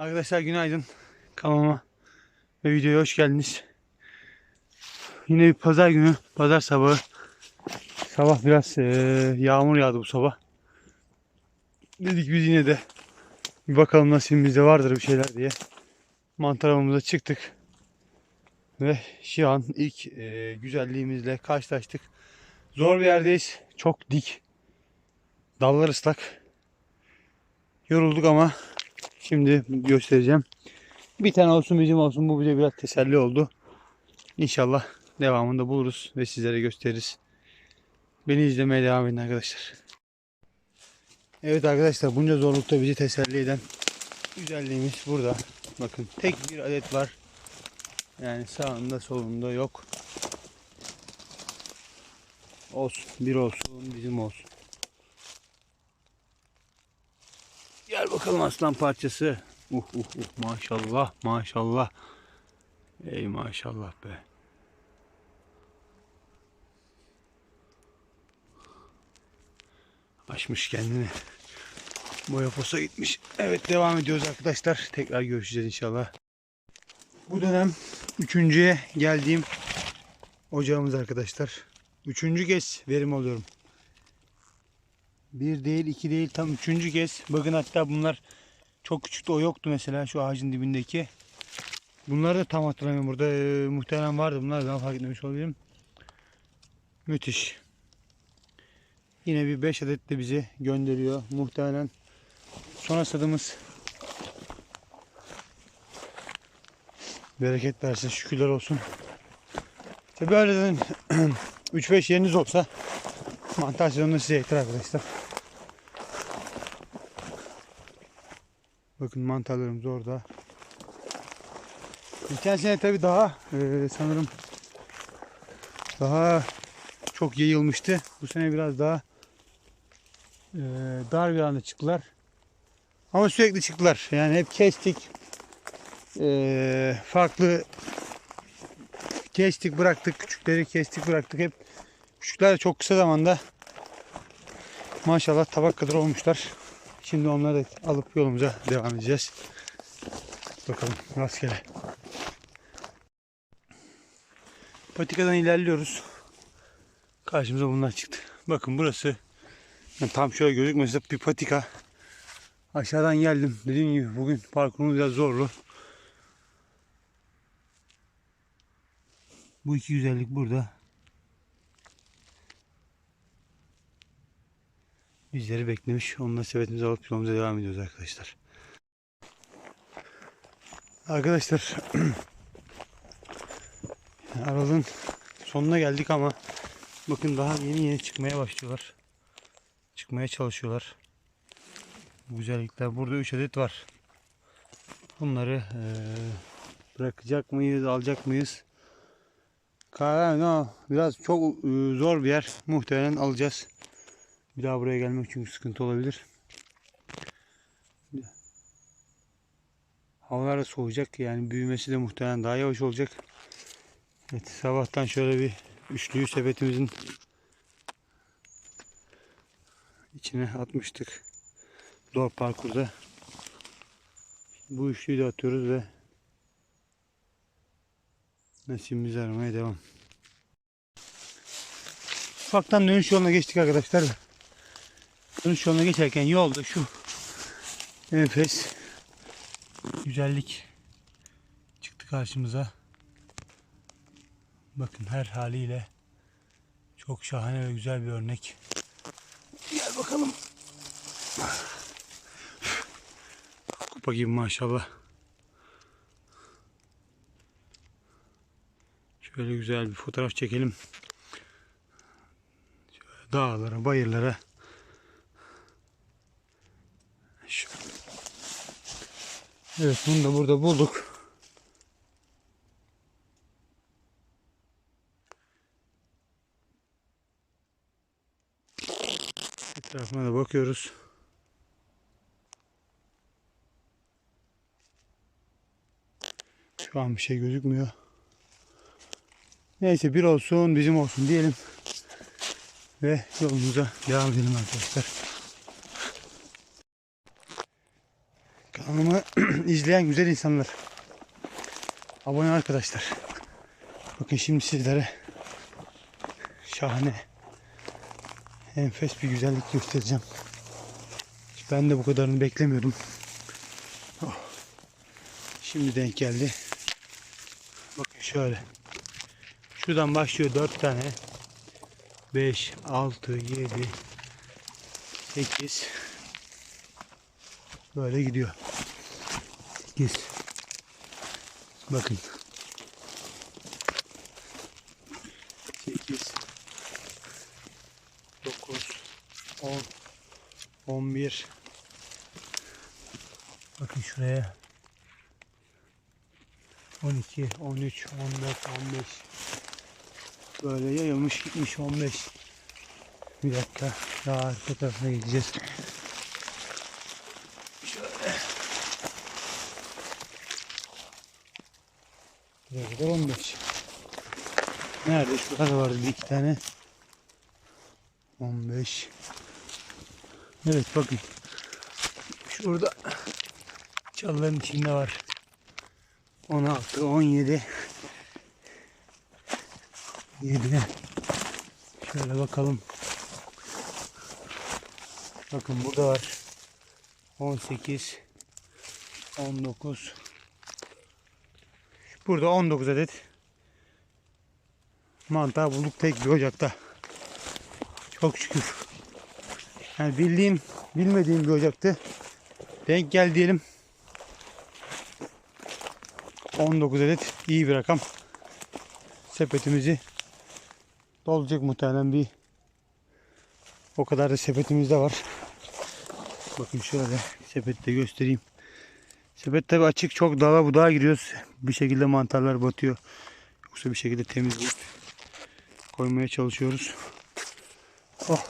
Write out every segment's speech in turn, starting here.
Arkadaşlar günaydın. Kanalıma ve videoya hoş geldiniz. Yine bir pazar günü, pazar sabahı. Sabah biraz eee, yağmur yağdı bu sabah. Dedik biz yine de bir bakalım nasibimizde vardır bir şeyler diye. Mantar avımıza çıktık. Ve şu an ilk eee, güzelliğimizle karşılaştık. Zor bir yerdeyiz. Çok dik. Dallar ıslak. Yorulduk ama Şimdi göstereceğim. Bir tane olsun bizim olsun. Bu bize biraz teselli oldu. İnşallah devamında buluruz ve sizlere gösteririz. Beni izlemeye devam edin arkadaşlar. Evet arkadaşlar bunca zorlukta bizi teselli eden güzelliğimiz burada. Bakın tek bir adet var. Yani sağında solunda yok. Olsun. Bir olsun bizim olsun. Gel bakalım aslan parçası. Uh uh uh maşallah maşallah. Ey maşallah be. Açmış kendini. Boya posa gitmiş. Evet devam ediyoruz arkadaşlar. Tekrar görüşeceğiz inşallah. Bu dönem üçüncüye geldiğim ocağımız arkadaşlar. Üçüncü kez verim alıyorum. Bir değil, iki değil, tam üçüncü kez. Bakın hatta bunlar çok küçüktü. O yoktu mesela şu ağacın dibindeki. Bunları da tam hatırlamıyorum. Burada e, muhtemelen vardı. Bunlar ben fark etmemiş olabilirim. Müthiş. Yine bir 5 adet de bizi gönderiyor. Muhtemelen son hasadımız. Bereket versin. Şükürler olsun. İşte böyle 3-5 yeriniz olsa mantar sezonunu size yeter arkadaşlar. Bakın mantarlarımız orada. Geçen sene tabi daha e, sanırım daha çok yayılmıştı. Bu sene biraz daha e, dar bir anda çıktılar. Ama sürekli çıktılar. Yani hep kestik. E, farklı kestik bıraktık. Küçükleri kestik bıraktık. Hep küçükler çok kısa zamanda maşallah tabak kadar olmuşlar. Şimdi onları alıp yolumuza devam edeceğiz. Bakalım rastgele. Patikadan ilerliyoruz. Karşımıza bunlar çıktı. Bakın burası yani tam şöyle gözükmese bir patika. Aşağıdan geldim. Dediğim gibi bugün parkurumuz biraz zorlu. Bu iki güzellik burada. Bizleri beklemiş. Onunla sepetimize alıp yolumuza devam ediyoruz arkadaşlar. Arkadaşlar aralığın sonuna geldik ama bakın daha yeni yeni çıkmaya başlıyorlar. Çıkmaya çalışıyorlar. Bu güzellikler. Burada 3 adet var. Bunları eee, bırakacak mıyız, alacak mıyız? Karar no. Biraz çok eee, zor bir yer. Muhtemelen alacağız. Bir daha buraya gelmek çünkü sıkıntı olabilir. Havalar da soğuyacak. Yani büyümesi de muhtemelen daha yavaş olacak. Evet sabahtan şöyle bir üçlüyü sepetimizin içine atmıştık. Zor parkurda. Bu üçlüyü de atıyoruz ve nasibimizi aramaya devam. Ufaktan dönüş yoluna geçtik arkadaşlar. Dönüş yoluna geçerken yolda şu enfes güzellik çıktı karşımıza. Bakın her haliyle çok şahane ve güzel bir örnek. Gel bakalım. Kupa gibi maşallah. Şöyle güzel bir fotoğraf çekelim. Şöyle dağlara, bayırlara. Evet bunu da burada bulduk. Etrafına da bakıyoruz. Şu an bir şey gözükmüyor. Neyse bir olsun bizim olsun diyelim. Ve yolumuza devam edelim arkadaşlar. Kanalımı izleyen güzel insanlar. Abone arkadaşlar. Bakın şimdi sizlere şahane enfes bir güzellik göstereceğim. Ben de bu kadarını beklemiyordum. Oh. Şimdi denk geldi. Bakın şöyle. Şuradan başlıyor 4 tane. 5, 6, 7, 8 böyle gidiyor. 8 Bakın. 8 9 10 11 Bakın şuraya. 12 13 14 15 Böyle yayılmış gitmiş 15 Bir dakika daha arka tarafına gideceğiz Buraya kadar 15 Nerede? Şurada vardı bir iki tane. 15 Evet bakın. Şurada Çalıların içinde var. 16 17 7 Şöyle bakalım. Bakın burada var. 18 19 Burada 19 adet mantar bulduk tek bir ocakta. Çok şükür. Yani bildiğim, bilmediğim bir ocaktı. Denk gel diyelim. 19 adet iyi bir rakam. Sepetimizi dolacak muhtemelen bir o kadar da sepetimizde var. Bakın şöyle sepette göstereyim. Sepet tabi açık çok dala budağa giriyoruz. Bir şekilde mantarlar batıyor. Yoksa bir şekilde temizleyip koymaya çalışıyoruz. Oh.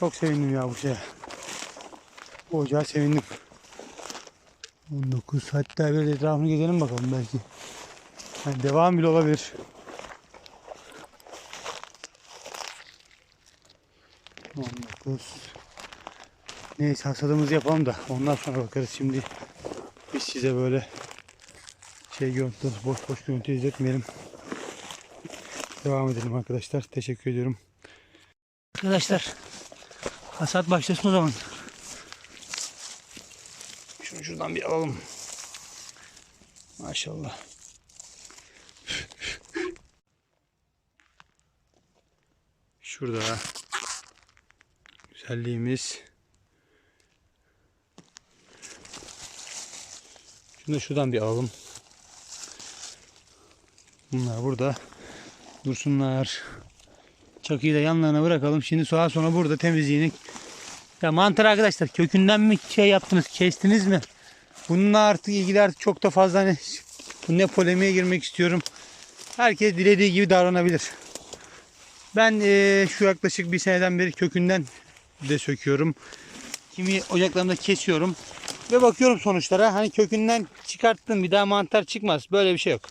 Çok sevindim ya bu şeye. Bu ocağa sevindim. 19 hatta bir etrafını gezelim bakalım belki. Yani devam bile olabilir. On dokuz. Neyse hasadımızı yapalım da ondan sonra bakarız şimdi. Biz size böyle şey görüntüleri boş boş görüntü izletmeyelim. Devam edelim arkadaşlar. Teşekkür ediyorum. Arkadaşlar hasat başlasın o zaman. Şunu şuradan bir alalım. Maşallah. Şurada güzelliğimiz. Da şuradan bir alalım. Bunlar burada dursunlar. Çakıyı da yanlarına bırakalım. Şimdi sağa sonra burada temizliğini. Ya mantar arkadaşlar kökünden mi şey yaptınız, kestiniz mi? Bununla artık ilgili artık çok da fazla hani ne polemiğe girmek istiyorum. Herkes dilediği gibi davranabilir. Ben eee, şu yaklaşık bir seneden beri kökünden de söküyorum. Kimi ocaklarımda kesiyorum. Ve bakıyorum sonuçlara. Hani kökünden çıkarttım bir daha mantar çıkmaz. Böyle bir şey yok.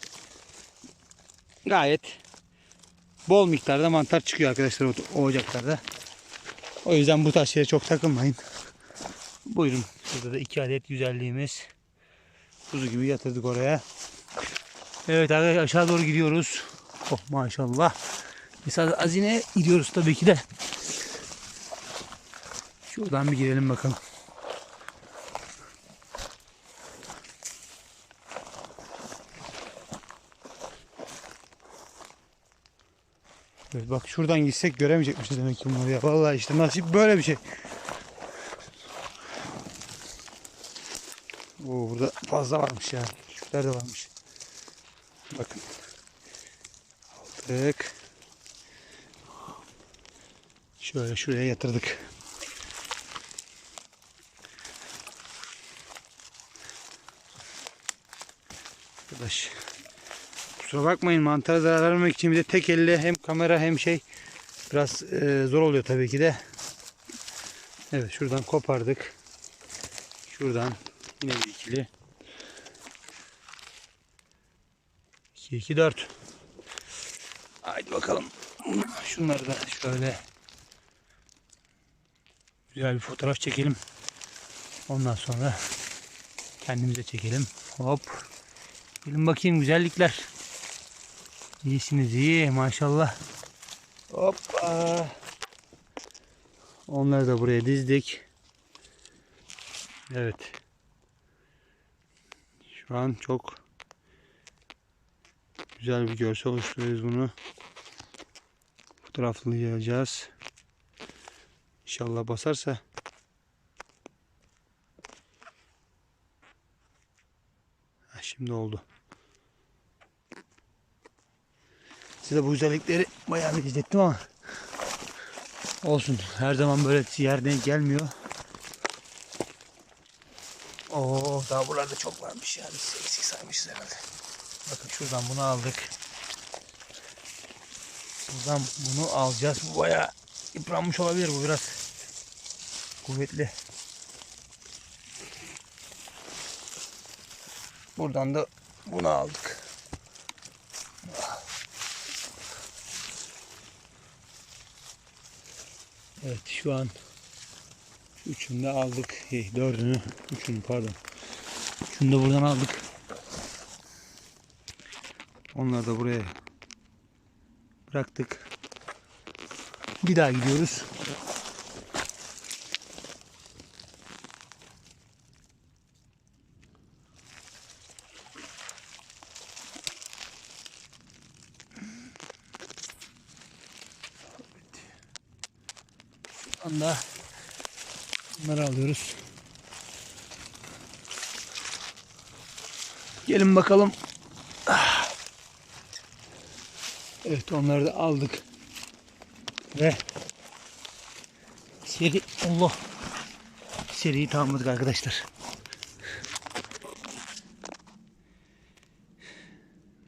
Gayet bol miktarda mantar çıkıyor arkadaşlar o, o ocaklarda. O yüzden bu tarz şeylere çok takılmayın. Buyurun. Burada da iki adet güzelliğimiz. Kuzu gibi yatırdık oraya. Evet arkadaşlar aşağı doğru gidiyoruz. Oh maşallah. Mesela azine gidiyoruz tabii ki de. Şuradan bir girelim bakalım. Evet, bak şuradan gitsek göremeyecekmişiz demek ki bunları ya. Vallahi işte nasip böyle bir şey. Oo, burada fazla varmış ya. Şurada da varmış. Bakın. Aldık. Şöyle şuraya yatırdık. Arkadaş. Kusura bakmayın mantara zarar vermemek için bir de tek elle hem kamera hem şey biraz e, zor oluyor tabii ki de. Evet şuradan kopardık. Şuradan yine bir ikili. 2 2 4. Haydi bakalım. Şunları da şöyle güzel bir fotoğraf çekelim. Ondan sonra Kendimize çekelim. Hop. Gelin bakayım güzellikler. İyisiniz iyi maşallah. Hoppa. Onları da buraya dizdik. Evet. Şu an çok güzel bir görsel oluşturuyoruz bunu. Fotoğraflayacağız. İnşallah basarsa. Şimdi oldu. Size bu güzellikleri bayağı bir izlettim ama olsun. Her zaman böyle yerden gelmiyor. Oo daha buralarda çok varmış yani. Eksik saymışız herhalde. Bakın şuradan bunu aldık. Buradan bunu alacağız. Bu bayağı yıpranmış olabilir bu biraz. Kuvvetli. Buradan da bunu aldık. Evet şu an üçünü de aldık. Hey, dördünü, üçünü pardon. Üçünü de buradan aldık. Onları da buraya bıraktık. Bir daha gidiyoruz. Anda bunları alıyoruz. Gelin bakalım. Evet onları da aldık. Ve seri Allah seriyi tamamladık arkadaşlar.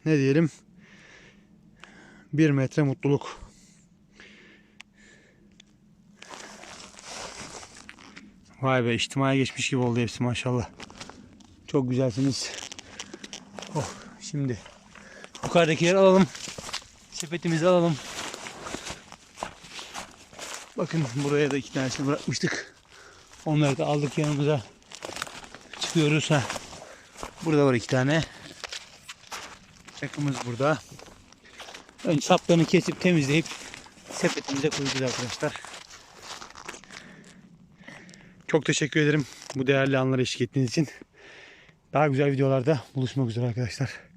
Ne diyelim? Bir metre mutluluk. Vay be içtimaya geçmiş gibi oldu hepsi maşallah. Çok güzelsiniz. Oh şimdi yukarıdakileri alalım. Sepetimizi alalım. Bakın buraya da iki tanesini bırakmıştık. Onları da aldık yanımıza. Çıkıyoruz ha. Burada var iki tane. Çakımız burada. Önce saplarını kesip temizleyip sepetimize koyacağız arkadaşlar. Çok teşekkür ederim bu değerli anlara eşlik ettiğiniz için. Daha güzel videolarda buluşmak üzere arkadaşlar.